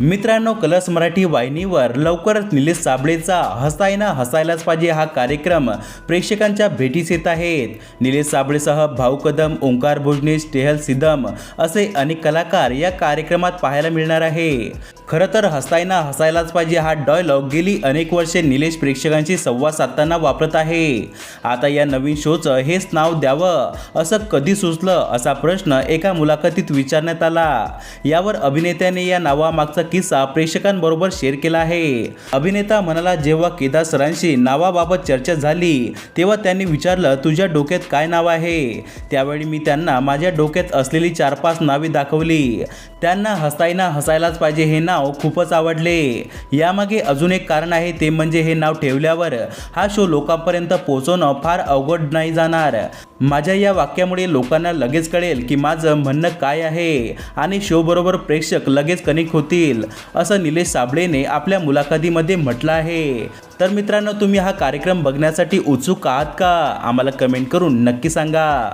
मित्रांनो कलर्स मराठी वाहिनीवर लवकरच निलेश साबळेचा हसायना हसायलाच पाहिजे हा कार्यक्रम प्रेक्षकांच्या भेटीस येत आहेत. निलेश साबळेसह भाऊ कदम ओंकार भोजने स्टेहल सिदम असे अनेक कलाकार या कार्यक्रमात पाहायला मिळणार आहे. खरं तर हसायना हसायलाच पाहिजे हा डॉयलॉग गेली अनेक वर्षे निलेश प्रेक्षकांशी संवाद साधताना वापरत आहे. आता या नवीन शोचं हेच नाव द्यावं असं कधी सुचलं असा प्रश्न एका मुलाखतीत विचारण्यात आला. यावर अभिनेत्याने या नावामागचं किस्सा प्रेक्षकांबरोबर शेअर केला आहे. अभिनेता म्हणाला जेव्हा केदार सरांशी नावाबाबत चर्चा झाली तेव्हा त्यांनी विचारलं तुझ्या डोक्यात काय नाव आहे? त्यावेळी मी त्यांना माझ्या डोक्यात असलेली चार पाच नावे दाखवली. त्यांना हसायना हसायलाच पाहिजे हे नाव खूपच आवडले. यामागे अजून एक कारण आहे ते म्हणजे हे नाव ठेवल्यावर हा शो लोकांपर्यंत पोहोचवणं फार अवघड नाही जाणार. माझ्या या वाक्यामुळे लोकांना लगेच कळेल की माझं म्हणणं काय आहे आणि शोबरोबर प्रेक्षक लगेच कनेक्ट होतील असं निलेश साबळेने आपल्या मुलाखतीमध्ये म्हटलं आहे. तर मित्रांनो तुम्ही हा कार्यक्रम बघण्यासाठी उत्सुक आहात का? आम्हाला कमेंट करून नक्की सांगा.